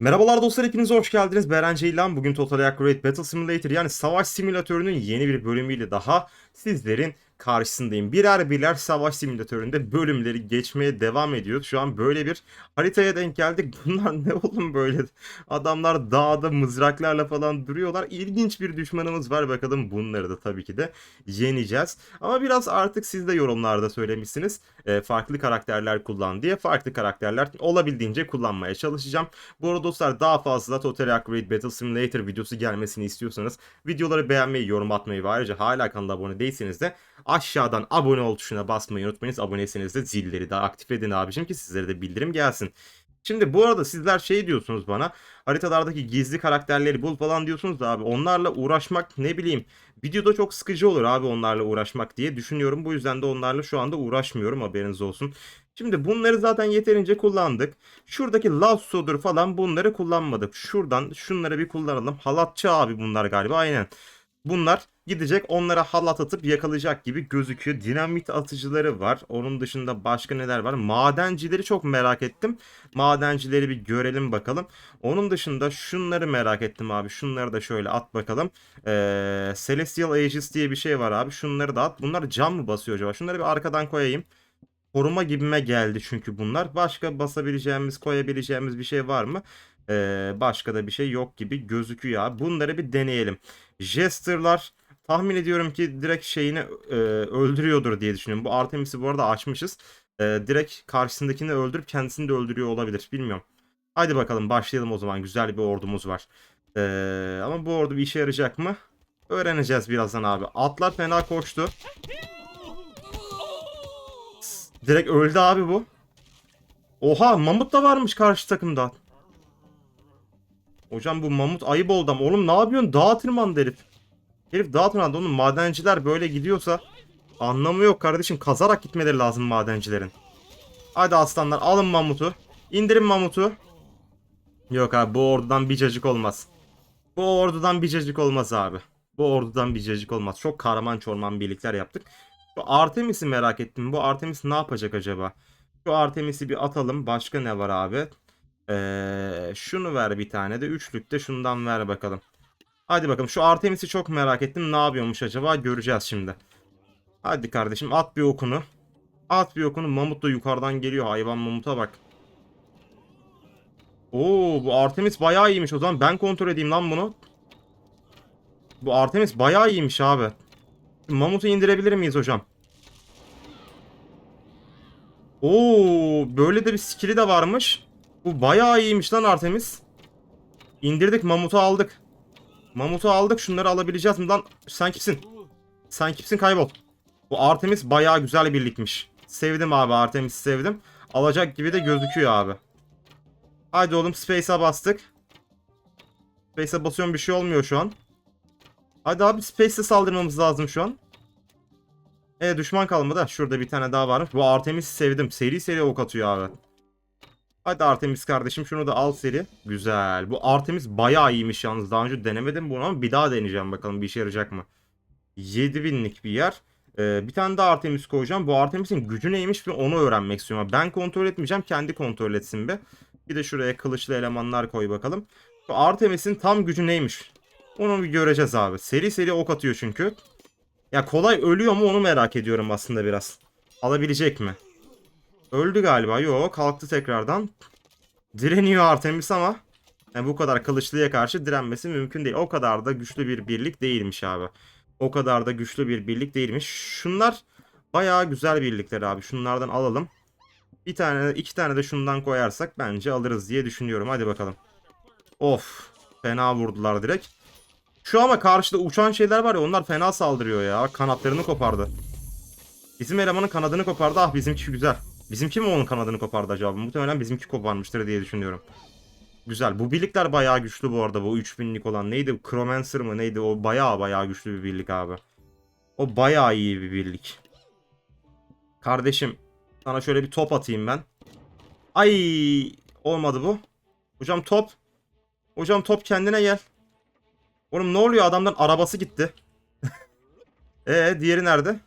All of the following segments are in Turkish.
Merhabalar dostlar hepiniz hoş geldiniz. Beren Ceylan. Bugün Total Accurate Battle Simulator yani savaş simülatörünün yeni bir bölümüyle daha sizlerin karşısındayım. Birer birer savaş simülatöründe bölümleri geçmeye devam ediyor. Şu an böyle bir haritaya denk geldik. Bunlar ne oğlum böyle? Adamlar dağda mızraklarla falan duruyorlar. İlginç bir düşmanımız var. Bakalım bunları da tabii ki de yeneceğiz. Ama biraz artık siz de yorumlarda söylemişsiniz. e, farklı karakterler kullan diye. Farklı karakterler olabildiğince kullanmaya çalışacağım. Bu arada dostlar daha fazla Total Accurate Battle Simulator videosu gelmesini istiyorsanız videoları beğenmeyi, yorum atmayı ve ayrıca hala kanala abone değilseniz de aşağıdan abone ol tuşuna basmayı unutmayınız. Aboneyseniz de zilleri de aktif edin abicim ki sizlere de bildirim gelsin. Şimdi bu arada sizler şey diyorsunuz bana haritalardaki gizli karakterleri bul falan diyorsunuz da abi onlarla uğraşmak ne bileyim videoda çok sıkıcı olur abi onlarla uğraşmak diye düşünüyorum. Bu yüzden de onlarla şu anda uğraşmıyorum haberiniz olsun. Şimdi bunları zaten yeterince kullandık. Şuradaki Lasso'dur falan bunları kullanmadık. Şuradan şunları bir kullanalım. Halatçı abi bunlar galiba aynen. Bunlar gidecek onlara halat atıp yakalayacak gibi gözüküyor. Dinamit atıcıları var. Onun dışında başka neler var? Madencileri çok merak ettim. Madencileri bir görelim bakalım. Onun dışında şunları merak ettim abi. Şunları da şöyle at bakalım. Ee, Celestial Aegis diye bir şey var abi. Şunları da at. Bunlar cam mı basıyor acaba? Şunları bir arkadan koyayım. Koruma gibime geldi çünkü bunlar. Başka basabileceğimiz, koyabileceğimiz bir şey var mı? Ee, başka da bir şey yok gibi gözüküyor abi. Bunları bir deneyelim. Jester'lar tahmin ediyorum ki direkt şeyini e, öldürüyordur diye düşünüyorum. Bu Artemis'i bu arada açmışız. E, direkt karşısındakini öldürüp kendisini de öldürüyor olabilir. Bilmiyorum. Haydi bakalım başlayalım o zaman. Güzel bir ordumuz var. E, ama bu ordu bir işe yarayacak mı? Öğreneceğiz birazdan abi. Atlar fena koştu. Direkt öldü abi bu. Oha mamut da varmış karşı takımda. Hocam bu mamut ayıp oldu ama oğlum ne yapıyorsun? Dağa tırmandı herif. Herif dağa tırmandı oğlum madenciler böyle gidiyorsa anlamı yok kardeşim. Kazarak gitmeleri lazım madencilerin. Hadi aslanlar alın mamutu. İndirin mamutu. Yok abi bu ordudan bir cacık olmaz. Bu ordudan bir cacık olmaz abi. Bu ordudan bir cacık olmaz. Çok kahraman çorman birlikler yaptık. Şu Artemis'i merak ettim. Bu Artemis ne yapacak acaba? Şu Artemis'i bir atalım. Başka ne var abi? Ee, şunu ver bir tane de. Üçlükte şundan ver bakalım. Hadi bakalım. Şu Artemis'i çok merak ettim. Ne yapıyormuş acaba? Göreceğiz şimdi. Hadi kardeşim at bir okunu. At bir okunu. Mamut da yukarıdan geliyor. Hayvan mamuta bak. Oo bu Artemis bayağı iyiymiş o zaman. Ben kontrol edeyim lan bunu. Bu Artemis bayağı iyiymiş abi. Mamut'u indirebilir miyiz hocam? Oo, böyle de bir skill'i de varmış. Bu bayağı iyiymiş lan Artemis. İndirdik Mamut'u aldık. Mamut'u aldık. Şunları alabileceğiz mi lan? Sen kimsin? Sen kimsin kaybol. Bu Artemis bayağı güzel birlikmiş. Sevdim abi Artemis'i sevdim. Alacak gibi de gözüküyor abi. Haydi oğlum Space'a bastık. Space'a basıyorum bir şey olmuyor şu an. Hadi abi Space'e saldırmamız lazım şu an. E düşman kalmadı. Şurada bir tane daha varmış. Bu Artemis'i sevdim. Seri seri ok atıyor abi. Hadi Artemis kardeşim şunu da al seri. Güzel. Bu Artemis bayağı iyiymiş yalnız. Daha önce denemedim bunu ama bir daha deneyeceğim bakalım bir işe yarayacak mı. 7000'lik bir yer. Ee, bir tane daha Artemis koyacağım. Bu Artemis'in gücü neymiş ve onu öğrenmek istiyorum. Ben kontrol etmeyeceğim. Kendi kontrol etsin be. Bir de şuraya kılıçlı elemanlar koy bakalım. Şu Artemis'in tam gücü neymiş? Onu bir göreceğiz abi. Seri seri ok atıyor çünkü. Ya kolay ölüyor mu onu merak ediyorum aslında biraz. Alabilecek mi? Öldü galiba. Yo kalktı tekrardan. Direniyor Artemis ama yani bu kadar kılıçlıya karşı direnmesi mümkün değil. O kadar da güçlü bir birlik değilmiş abi. O kadar da güçlü bir birlik değilmiş. Şunlar bayağı güzel birlikler abi. Şunlardan alalım. Bir tane, iki tane de şundan koyarsak bence alırız diye düşünüyorum. Hadi bakalım. Of. Fena vurdular direkt. Şu ama karşıda uçan şeyler var ya onlar fena saldırıyor ya. Kanatlarını kopardı. Bizim elemanın kanadını kopardı. Ah bizimki güzel. Bizimki mi onun kanadını kopardı acaba? Muhtemelen bizimki koparmıştır diye düşünüyorum. Güzel. Bu birlikler bayağı güçlü bu arada. Bu 3000'lik olan neydi? Chromancer mı neydi? O bayağı bayağı güçlü bir birlik abi. O bayağı iyi bir birlik. Kardeşim sana şöyle bir top atayım ben. Ay olmadı bu. Hocam top. Hocam top kendine gel. Oğlum ne oluyor adamdan arabası gitti. Ee diğeri nerede?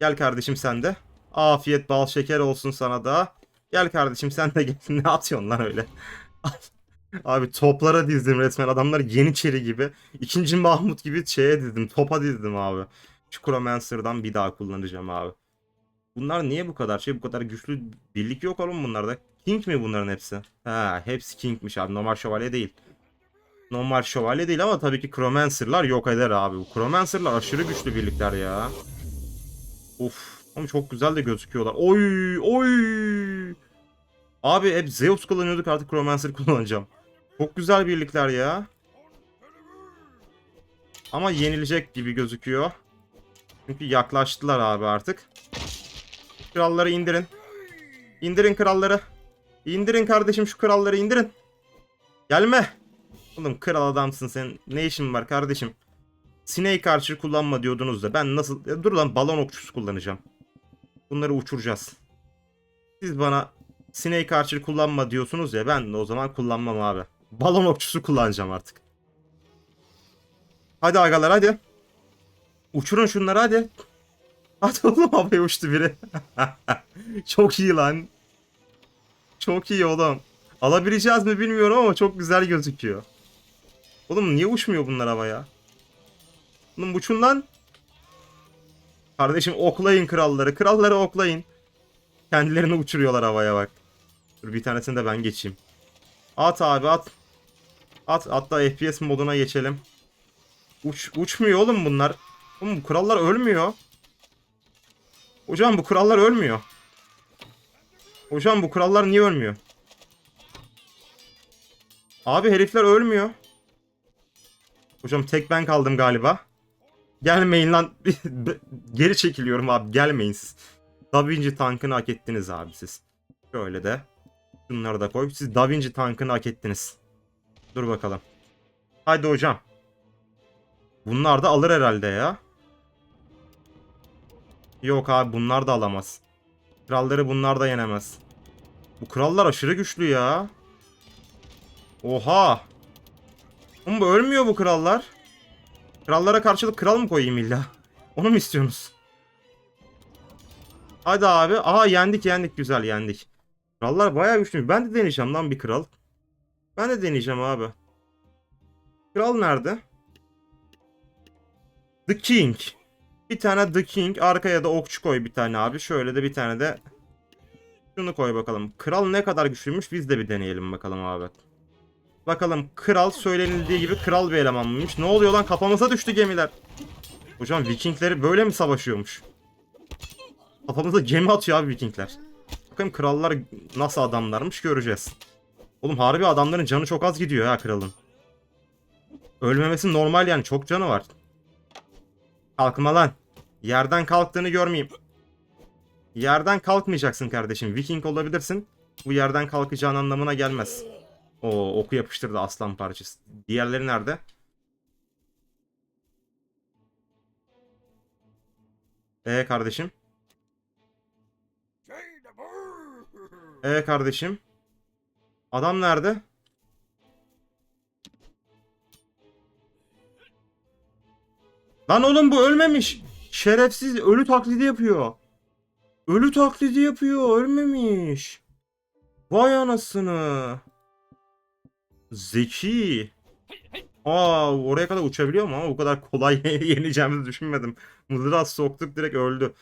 Gel kardeşim sen de. Afiyet bal şeker olsun sana da. Gel kardeşim sen de gel. ne atıyorsun lan öyle? Abi toplara dizdim resmen. Adamlar Yeniçeri gibi. İkinci Mahmut gibi şeye dizdim. Topa dizdim abi. Şu Chromancer'dan bir daha kullanacağım abi. Bunlar niye bu kadar şey bu kadar güçlü birlik yok oğlum bunlarda. King mi bunların hepsi? Ha hepsi King'miş abi. Normal şövalye değil. Normal şövalye değil ama tabii ki Chromancer'lar yok eder abi. Bu Chromancer'lar aşırı güçlü birlikler ya. Of. Ama çok güzel de gözüküyorlar. Oy oy. Abi hep Zeus kullanıyorduk artık Chromancer kullanacağım. Çok güzel birlikler ya. Ama yenilecek gibi gözüküyor. Çünkü yaklaştılar abi artık. Kralları indirin. İndirin kralları. İndirin kardeşim şu kralları indirin. Gelme. Oğlum kral adamsın sen. Ne işin var kardeşim? Snake Archer kullanma diyordunuz da ben nasıl... Ya dur lan balon okçusu kullanacağım. Bunları uçuracağız. Siz bana Snake Archer kullanma diyorsunuz ya ben de o zaman kullanmam abi. Balon okçusu kullanacağım artık. Hadi agalar hadi. Uçurun şunları hadi. Hadi oğlum havaya uçtu biri. çok iyi lan. Çok iyi oğlum. Alabileceğiz mi bilmiyorum ama çok güzel gözüküyor. Oğlum niye uçmuyor bunlar havaya? Oğlum uçun lan. Kardeşim oklayın kralları. Kralları oklayın. Kendilerini uçuruyorlar havaya bak. Dur bir tanesini de ben geçeyim. At abi at. At hatta FPS moduna geçelim. Uç, uçmuyor oğlum bunlar. Oğlum bu krallar ölmüyor. Hocam bu krallar ölmüyor. Hocam bu krallar niye ölmüyor? Abi herifler ölmüyor. Hocam tek ben kaldım galiba. Gelmeyin lan. Geri çekiliyorum abi. Gelmeyin siz. Da Vinci tankını hak ettiniz abi siz. Şöyle de. Şunları da koy. Siz Da Vinci tankını hak ettiniz. Dur bakalım. Haydi hocam. Bunlar da alır herhalde ya. Yok abi bunlar da alamaz. Kralları bunlar da yenemez. Bu krallar aşırı güçlü ya. Oha. Bu ölmüyor bu krallar. Krallara karşılık kral mı koyayım illa? Onu mu istiyorsunuz? Hadi abi. Aha yendik yendik güzel yendik. Krallar bayağı güçlü. Ben de deneyeceğim lan bir kral. Ben de deneyeceğim abi. Kral nerede? The King. Bir tane The King. Arkaya da okçu koy bir tane abi. Şöyle de bir tane de şunu koy bakalım. Kral ne kadar güçlüymüş biz de bir deneyelim bakalım abi. Bakalım kral söylenildiği gibi kral bir eleman mıymış? Ne oluyor lan kafamıza düştü gemiler. Hocam Vikingleri böyle mi savaşıyormuş? Kafamıza gemi atıyor abi Vikingler. Bakın krallar nasıl adamlarmış göreceğiz. Oğlum harbi adamların canı çok az gidiyor ha kralın. Ölmemesi normal yani çok canı var. Kalkma lan. Yerden kalktığını görmeyeyim. Yerden kalkmayacaksın kardeşim. Viking olabilirsin. Bu yerden kalkacağın anlamına gelmez. O oku yapıştırdı aslan parçası. Diğerleri nerede? Ee kardeşim? Ee kardeşim? Adam nerede? Lan oğlum bu ölmemiş. Şerefsiz ölü taklidi yapıyor. Ölü taklidi yapıyor. Ölmemiş. Vay anasını. Zeki. Aa oraya kadar uçabiliyor mu ama bu kadar kolay yeneceğimizi düşünmedim. Mızrağı soktuk direkt öldü.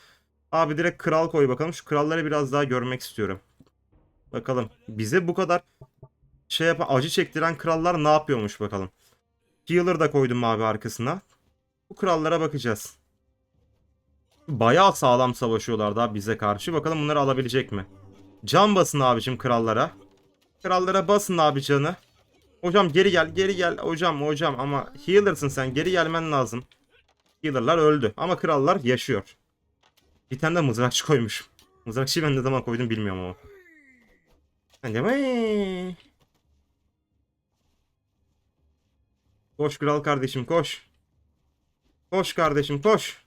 Abi direkt kral koy bakalım. Şu kralları biraz daha görmek istiyorum. Bakalım. Bize bu kadar şey yapan acı çektiren krallar ne yapıyormuş bakalım. Healer da koydum abi arkasına. Bu krallara bakacağız. Bayağı sağlam savaşıyorlar daha bize karşı. Bakalım bunları alabilecek mi? Can basın abicim krallara. Krallara basın abi canı. Hocam geri gel geri gel hocam hocam ama healer'sın sen geri gelmen lazım. Healer'lar öldü ama krallar yaşıyor. Bir tane de mızrakçı koymuş. Mızrakçıyı ben ne zaman koydum bilmiyorum ama. Hadi. Koş kral kardeşim koş. Koş kardeşim koş.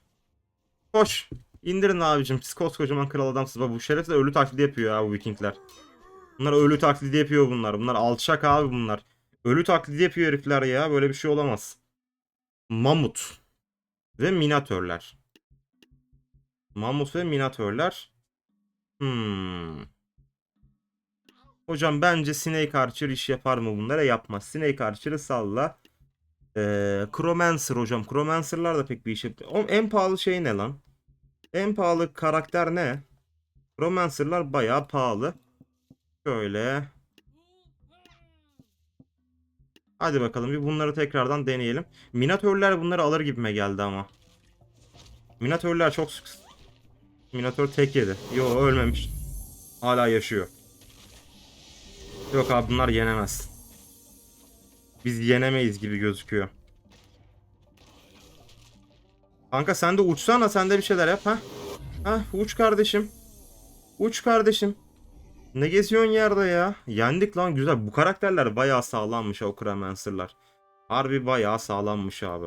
Koş. İndirin abicim. Siz koskocaman kral adamsınız. Bu şeref ölü taklidi yapıyor ya bu vikingler. Bunlar ölü taklidi yapıyor bunlar. Bunlar alçak abi bunlar. Ölü taklidi yapıyor herifler ya. Böyle bir şey olamaz. Mamut. Ve minatörler. Mamut ve minatörler. Hmm. Hocam bence Snake Archer iş yapar mı bunlara? Yapmaz. Snake Archer'ı salla. Ee, Chromancer hocam. Chromancer'lar da pek bir iş yapmıyor. En pahalı şey ne lan? En pahalı karakter ne? Chromancer'lar bayağı pahalı. Şöyle. Hadi bakalım bir bunları tekrardan deneyelim. Minatörler bunları alır gibime geldi ama. Minatörler çok sık. Minatör tek yedi. Yo ölmemiş. Hala yaşıyor. Yok abi bunlar yenemez. Biz yenemeyiz gibi gözüküyor. Kanka sen de uçsana sen de bir şeyler yap ha. Ha uç kardeşim. Uç kardeşim. Ne geziyorsun yerde ya? Yendik lan güzel. Bu karakterler bayağı sağlammış o Chromancer'lar. Harbi bayağı sağlammış abi.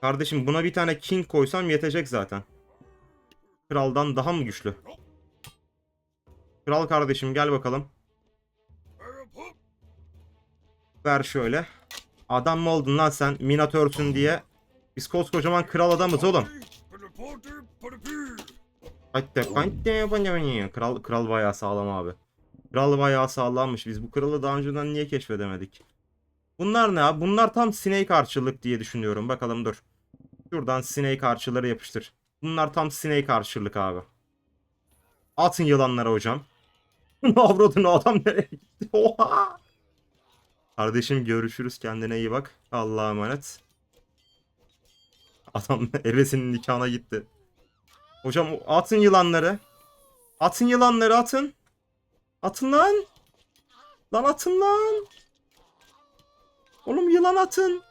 Kardeşim buna bir tane King koysam yetecek zaten. Kraldan daha mı güçlü? Kral kardeşim gel bakalım. Ver şöyle. Adam mı oldun lan sen? Minatörsün diye. Biz koskocaman kral adamız oğlum. Kral, kral bayağı sağlam abi. Kral bayağı sağlammış. Biz bu kralı daha önceden niye keşfedemedik? Bunlar ne abi? Bunlar tam Snake Archer'lık diye düşünüyorum. Bakalım dur. Şuradan Snake Archer'ları yapıştır. Bunlar tam Snake Archer'lık abi. Atın yılanlara hocam. Avradın adam nereye gitti? Oha! Kardeşim görüşürüz. Kendine iyi bak. Allah'a emanet. Adam ebesinin nikahına gitti. Hocam atın yılanları. Atın yılanları atın. Atın lan. Lan atın lan. Oğlum yılan atın.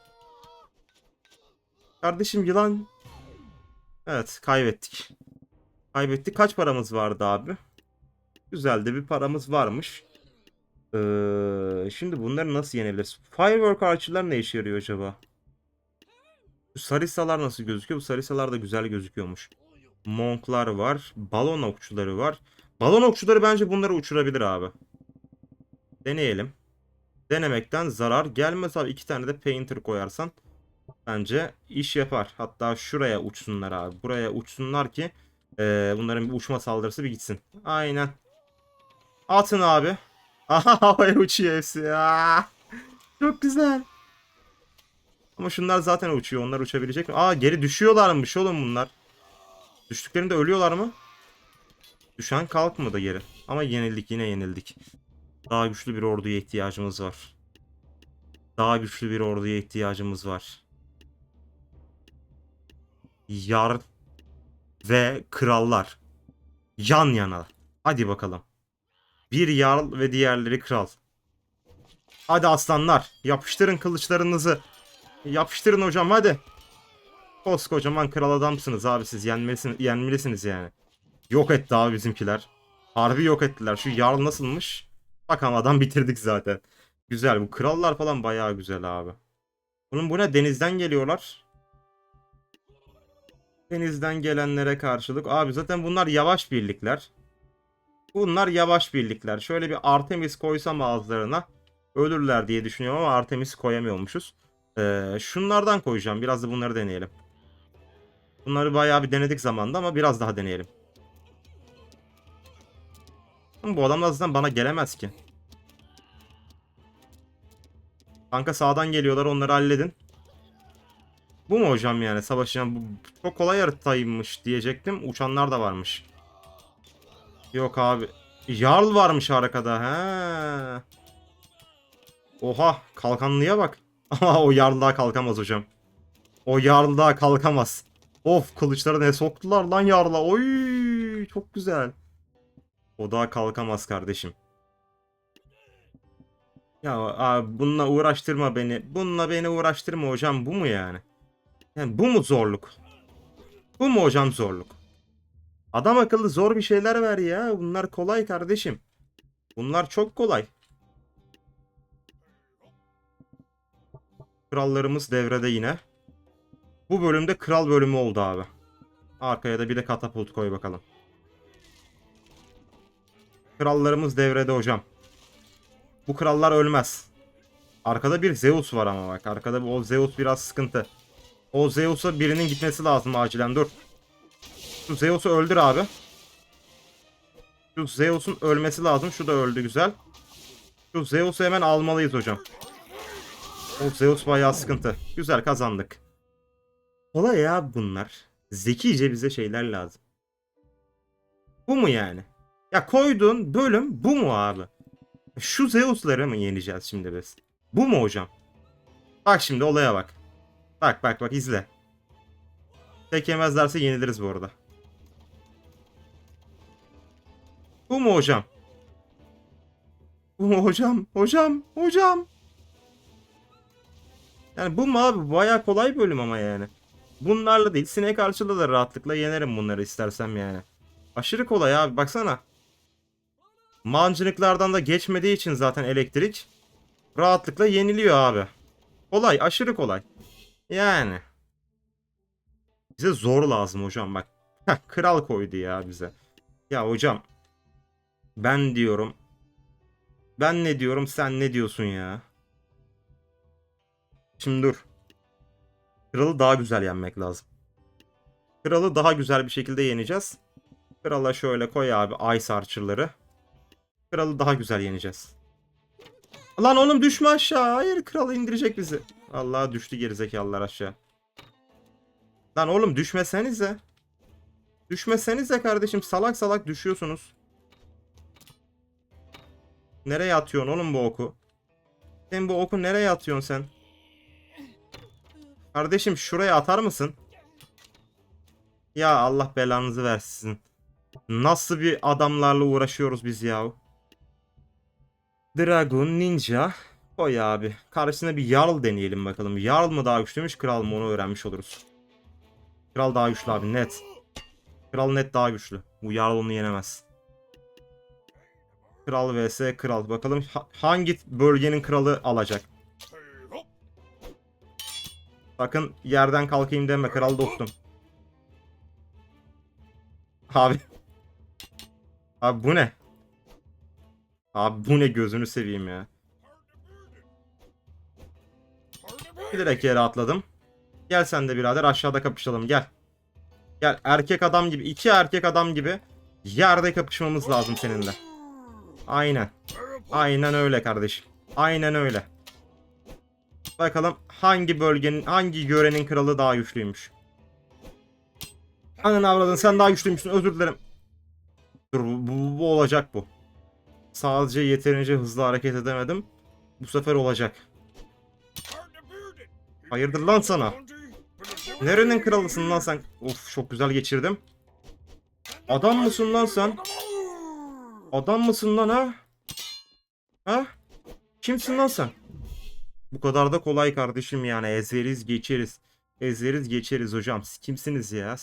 Kardeşim yılan. Evet kaybettik. Kaybettik. Kaç paramız vardı abi? Güzel de bir paramız varmış. Ee, şimdi bunları nasıl yenebiliriz? Firework Archer'lar ne işe yarıyor acaba? Bu Sarisalar nasıl gözüküyor? Bu Sarisalar da güzel gözüküyormuş. Monklar var. Balon okçuları var. Balon okçuları bence bunları uçurabilir abi. Deneyelim. Denemekten zarar gelmez abi. iki tane de painter koyarsan bence iş yapar. Hatta şuraya uçsunlar abi. Buraya uçsunlar ki e, bunların bir uçma saldırısı bir gitsin. Aynen. Atın abi. Aha havaya uçuyor hepsi. Aa, çok güzel. Ama şunlar zaten uçuyor. Onlar uçabilecek mi? Aa geri düşüyorlarmış oğlum bunlar. Düştüklerinde ölüyorlar mı? Düşen kalkmadı geri. Ama yenildik yine yenildik. Daha güçlü bir orduya ihtiyacımız var. Daha güçlü bir orduya ihtiyacımız var. Yar ve krallar. Yan yana. Hadi bakalım. Bir yarl ve diğerleri kral. Hadi aslanlar. Yapıştırın kılıçlarınızı. Yapıştırın hocam hadi. Koskocaman kral adamsınız abi siz yenmelisiniz, yenmelisiniz yani. Yok etti abi bizimkiler. Harbi yok ettiler. Şu yarl nasılmış? Bakamadan bitirdik zaten. Güzel bu krallar falan bayağı güzel abi. Bunun bu ne denizden geliyorlar. Denizden gelenlere karşılık. Abi zaten bunlar yavaş birlikler. Bunlar yavaş birlikler. Şöyle bir Artemis koysam ağızlarına ölürler diye düşünüyorum ama Artemis koyamıyormuşuz. Ee, şunlardan koyacağım. Biraz da bunları deneyelim. Bunları bayağı bir denedik zamanda ama biraz daha deneyelim. Ama bu adamlar zaten bana gelemez ki. Kanka sağdan geliyorlar onları halledin. Bu mu hocam yani savaşacağım? Bu çok kolay haritaymış diyecektim. Uçanlar da varmış. Yok abi. Jarl varmış arkada. He. Oha kalkanlıya bak. Ama o Jarl daha kalkamaz hocam. O Jarl daha kalkamaz. Of kılıçları ne soktular lan Jarl'a. Oy çok güzel. O daha kalkamaz kardeşim. Ya abi bununla uğraştırma beni. Bununla beni uğraştırma hocam. Bu mu yani? Yani bu mu zorluk? Bu mu hocam zorluk? Adam akıllı zor bir şeyler ver ya. Bunlar kolay kardeşim. Bunlar çok kolay. Krallarımız devrede yine. Bu bölümde kral bölümü oldu abi. Arkaya da bir de katapult koy bakalım. Krallarımız devrede hocam. Bu krallar ölmez. Arkada bir Zeus var ama bak. Arkada o Zeus biraz sıkıntı. O Zeus'a birinin gitmesi lazım acilen dur. Şu Zeus'u öldür abi. Şu Zeus'un ölmesi lazım. Şu da öldü güzel. Şu Zeus'u hemen almalıyız hocam. O Zeus bayağı sıkıntı. Güzel kazandık. Kolay ya bunlar. Zekice bize şeyler lazım. Bu mu yani? Ya koyduğun bölüm bu mu abi? Şu Zeus'ları mı yeneceğiz şimdi biz? Bu mu hocam? Bak şimdi olaya bak. Bak bak bak izle. Tek yemezlerse yeniliriz bu arada. Bu mu hocam? Bu mu hocam? Hocam, hocam. Yani bu mu abi? Baya kolay bölüm ama yani. Bunlarla değil, sinek karşılığı da rahatlıkla yenerim bunları istersem yani. Aşırı kolay abi baksana. Mancınıklardan da geçmediği için zaten elektrik rahatlıkla yeniliyor abi. Kolay, aşırı kolay. Yani. Bize zor lazım hocam bak. Kral koydu ya bize. Ya hocam. Ben diyorum. Ben ne diyorum sen ne diyorsun ya? Şimdi dur. Kralı daha güzel yenmek lazım. Kralı daha güzel bir şekilde yeneceğiz. Krala şöyle koy abi Ice Archer'ları. Kralı daha güzel yeneceğiz. Lan oğlum düşme aşağı. Hayır kralı indirecek bizi. Allah düştü gerizekalılar aşağı. Lan oğlum düşmesenize. Düşmesenize kardeşim. Salak salak düşüyorsunuz. Nereye atıyorsun oğlum bu oku? Sen bu oku nereye atıyorsun sen? Kardeşim şuraya atar mısın? Ya Allah belanızı versin. Nasıl bir adamlarla uğraşıyoruz biz ya? Dragon Ninja. Koy abi. Karşısına bir Jarl deneyelim bakalım. Jarl mı daha güçlüymüş, Kral mı onu öğrenmiş oluruz. Kral daha güçlü abi net. Kral net daha güçlü. Bu Jarl onu yenemez. Kral vs kral. Bakalım ha- hangi bölgenin kralı alacak. Bakın yerden kalkayım deme kral dostum. Abi. Abi bu ne? Abi bu ne gözünü seveyim ya. Bilerek yere atladım. Gel sen de birader aşağıda kapışalım gel. Gel erkek adam gibi iki erkek adam gibi yerde kapışmamız lazım seninle. Aynen. Aynen öyle kardeşim. Aynen öyle. Bakalım hangi bölgenin hangi yörenin kralı daha güçlüymüş. Ananı avradın sen daha güçlüymüşsün özür dilerim. Dur bu, bu, bu olacak bu. Sadece yeterince hızlı hareket edemedim. Bu sefer olacak. Hayırdır lan sana? Nerenin kralısın lan sen? Of çok güzel geçirdim. Adam mısın lan sen? Adam mısın lan ha? Ha? Kimsin lan sen? Bu kadar da kolay kardeşim yani ezeriz geçeriz. Ezeriz geçeriz hocam. Siz kimsiniz ya?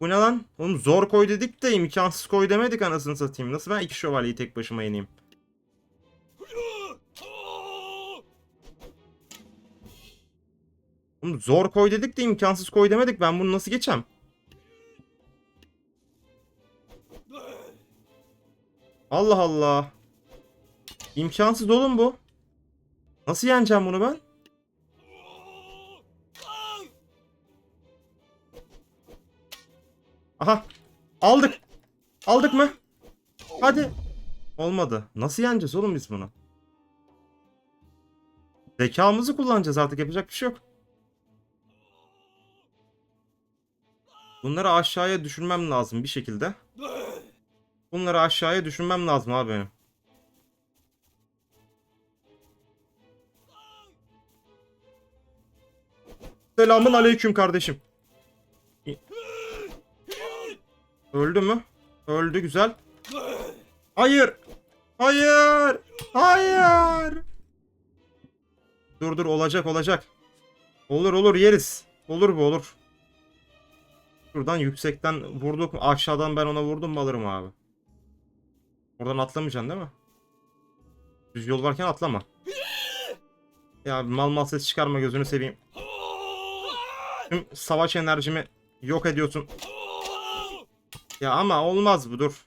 Bu ne lan? Oğlum zor koy dedik de imkansız koy demedik anasını satayım. Nasıl ben iki şövalyeyi tek başıma yeneyim? Oğlum zor koy dedik de imkansız koy demedik. Ben bunu nasıl geçem? Allah Allah. İmkansız oğlum bu. Nasıl yeneceğim bunu ben? Aha. Aldık. Aldık mı? Hadi. Olmadı. Nasıl yeneceğiz oğlum biz bunu? Zekamızı kullanacağız artık yapacak bir şey yok. Bunları aşağıya düşürmem lazım bir şekilde. Bunları aşağıya düşürmem lazım abi benim. Selamun aleyküm kardeşim. Öldü mü? Öldü güzel. Hayır. Hayır. Hayır. Dur dur olacak olacak. Olur olur yeriz. Olur bu olur. Şuradan yüksekten vurduk? Aşağıdan ben ona vurdum mu alırım abi. Oradan atlamayacaksın değil mi? Düz yol varken atlama. Ya mal mal ses çıkarma gözünü seveyim. Tüm savaş enerjimi yok ediyorsun. Ya ama olmaz bu dur.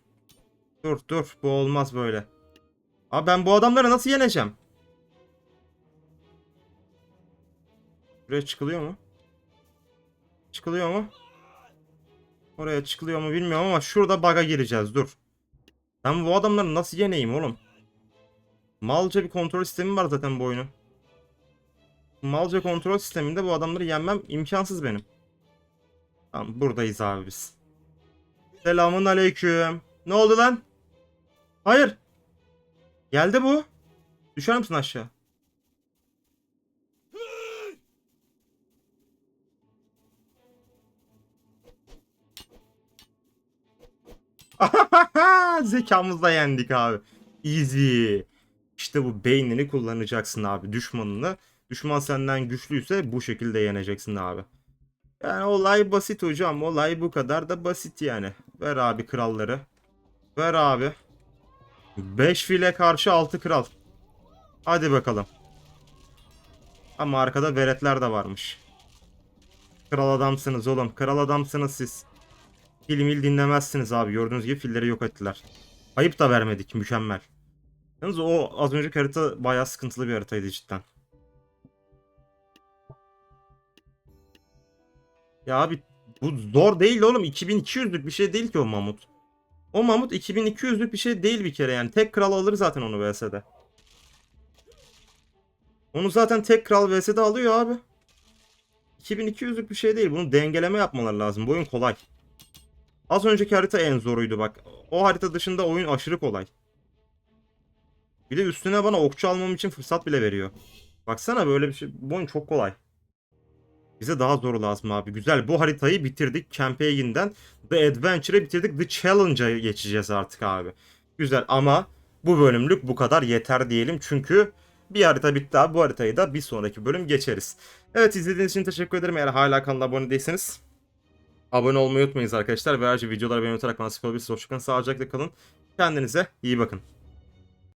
Dur dur bu olmaz böyle. Abi ben bu adamları nasıl yeneceğim? Buraya çıkılıyor mu? Çıkılıyor mu? Oraya çıkılıyor mu bilmiyorum ama şurada bug'a gireceğiz dur. Ben bu adamları nasıl yeneyim oğlum? Malca bir kontrol sistemi var zaten bu oyunun. Malca kontrol sisteminde bu adamları yenmem imkansız benim. Tamam buradayız abi biz. Selamun aleyküm. Ne oldu lan? Hayır. Geldi bu. Düşer misin aşağı? Zekamızla yendik abi. Easy. İşte bu beynini kullanacaksın abi düşmanını. Düşman senden güçlüyse bu şekilde yeneceksin abi. Yani olay basit hocam. Olay bu kadar da basit yani. Ver abi kralları. Ver abi. 5 file karşı 6 kral. Hadi bakalım. Ama arkada veretler de varmış. Kral adamsınız oğlum. Kral adamsınız siz. Fil mil dinlemezsiniz abi. Gördüğünüz gibi filleri yok ettiler. Ayıp da vermedik. Mükemmel. Yalnız o az önceki harita bayağı sıkıntılı bir haritaydı cidden. Ya abi bu zor değil oğlum. 2200'lük bir şey değil ki o mamut. O mamut 2200'lük bir şey değil bir kere yani. Tek kral alır zaten onu VS'de. Onu zaten tek kral VS'de alıyor abi. 2200'lük bir şey değil. Bunu dengeleme yapmaları lazım. Bu oyun kolay. Az önceki harita en zoruydu bak. O harita dışında oyun aşırı kolay. Bir de üstüne bana okçu almam için fırsat bile veriyor. Baksana böyle bir şey. Bu oyun çok kolay. Bize daha zoru lazım abi. Güzel bu haritayı bitirdik. Campaign'den The Adventure'ı bitirdik. The Challenge'a geçeceğiz artık abi. Güzel ama bu bölümlük bu kadar yeter diyelim. Çünkü bir harita bitti abi. Bu haritayı da bir sonraki bölüm geçeriz. Evet izlediğiniz için teşekkür ederim. Eğer hala kanala abone değilseniz abone olmayı unutmayınız arkadaşlar. Ve ayrıca videoları beğeni atarak bana sıkılabilirsiniz. Hoşçakalın. Sağlıcakla kalın. Kendinize iyi bakın.